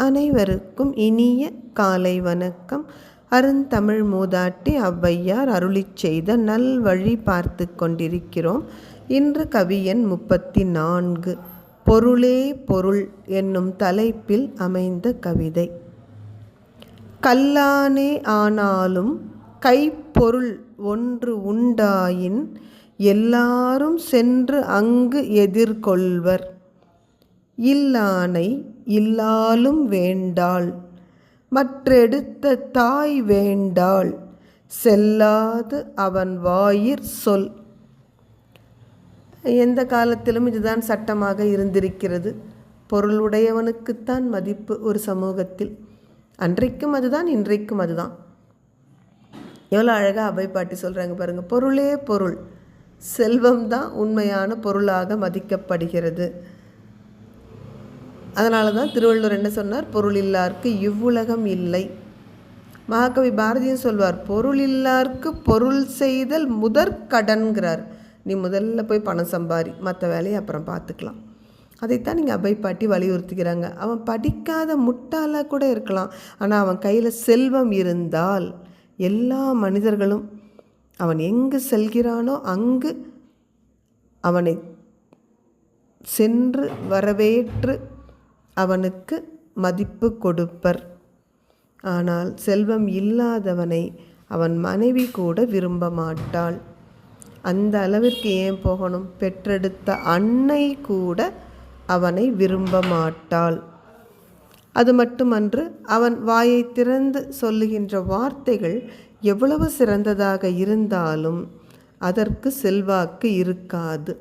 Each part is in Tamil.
அனைவருக்கும் இனிய காலை வணக்கம். அருந்தமிழ் மூதாட்டி ஔவையார் அருளிச் செய்த நல்வழி பார்த்து கொண்டிருக்கிறோம். இன்று கவியன் முப்பத்தி நான்கு பொருளே பொருள் என்னும் தலைப்பில் அமைந்த கவிதை. கல்லானே ஆனாலும் கைப்பொருள் ஒன்று உண்டாயின் எல்லாரும் சென்று அங்கு எதிர்கொள்வர். இல்லானை இல்லாலும் வேண்டாள் மற்றெடுத்த தாய் வேண்டாள் செல்லாது அவன் வாயிற் சொல். எந்த காலத்திலும் இதுதான் சட்டமாக இருந்திருக்கிறது. பொருளுடையவனுக்குத்தான் மதிப்பு ஒரு சமூகத்தில். அன்றைக்கும் அதுதான் இன்றைக்கும் அதுதான். எவ்வளோ அழகாக அவை பாட்டி சொல்கிறாங்க பாருங்கள் பொருளே பொருள். செல்வம் தான் உண்மையான பொருளாக மதிக்கப்படுகிறது. அதனால தான் திருவள்ளுவர் என்ன சொன்னார்? பொருள் இல்லார்க்கு இவ்வுலகம் இல்லை. மகாகவி பாரதியும் சொல்வார் பொருள் இல்லார்க்கு பொருள் செய்தல் முதற் கடன்கிறார். நீ முதல்ல போய் பணம் சம்பாரி மற்ற வேலையை அப்புறம் பார்த்துக்கலாம். அதைத்தான் நீங்கள் அபை பாட்டி வலியுறுத்துகிறாங்க. அவன் படிக்காத முட்டாளாக கூட இருக்கலாம். ஆனால் அவன் கையில் செல்வம் இருந்தால் எல்லா மனிதர்களும் அவன் எங்கு செல்கிறானோ அங்கு அவனை சென்று வரவேற்று அவனுக்கு மதிப்பு கொடுப்பர். ஆனால் செல்வம் இல்லாதவனை அவன் மனைவி கூட விரும்ப மாட்டாள் அந்த அளவிற்கு ஏன் போகணும்? பெற்றெடுத்த அன்னை கூட அவனை விரும்ப மாட்டாள் அது மட்டுமன்று அவன் வாயை திறந்து சொல்லுகின்ற வார்த்தைகள் எவ்வளவு சிறந்ததாக இருந்தாலும் அதற்கு செல்வாக்கு இருக்காது.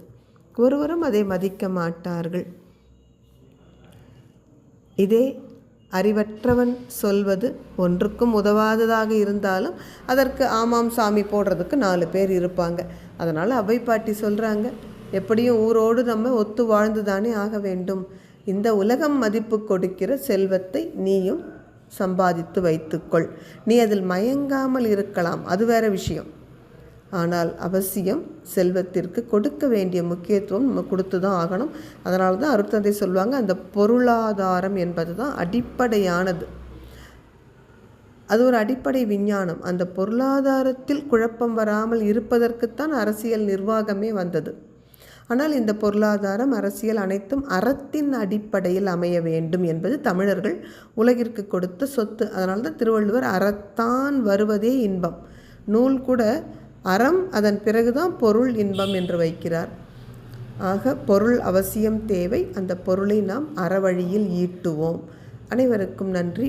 ஒருவரும் அதை மதிக்க மாட்டார்கள். இதே அறிவற்றவன் சொல்வது ஒன்றுக்கும் உதவாததாக இருந்தாலும் அதற்கு ஆமாம் சாமி போடுறதுக்கு நாலு பேர் இருப்பாங்க. அதனால் அவை பாட்டி சொல்கிறாங்க எப்படியும் ஊரோடு நம்ம ஒத்து வாழ்ந்து தானே ஆக வேண்டும். இந்த உலகம் மதிப்பு கொடுக்கிற செல்வத்தை நீயும் சம்பாதித்து வைத்துக்கொள். நீ அதில் மயங்காமல் இருக்கலாம். அது வேற விஷயம். ஆனால் அவசியம் செல்வத்திற்கு கொடுக்க வேண்டிய முக்கியத்துவம் நம்ம கொடுத்து தான் ஆகணும். அதனால தான் அருத்தந்தை சொல்லுவாங்க அந்த பொருளாதாரம் என்பது தான் அடிப்படையானது. அது ஒரு அடிப்படை விஞ்ஞானம். அந்த பொருளாதாரத்தில் குழப்பம் வராமல் இருப்பதற்குத்தான் அரசியல் நிர்வாகமே வந்தது. ஆனால் இந்த பொருளாதாரம் அரசியல் அனைத்தும் அறத்தின் அடிப்படையில் அமைய வேண்டும் என்பது தமிழர்கள் உலகிற்கு கொடுத்த சொத்து. அதனால தான் திருவள்ளுவர் அறத்தான் வருவதே இன்பம். நூல் கூட அறம் அதன் பிறகுதான் பொருள் இன்பம் என்று வைக்கிறார். ஆக பொருள் அவசியம் தேவை. அந்த பொருளை நாம் அறவழியில் ஈட்டுவோம். அனைவருக்கும் நன்றி.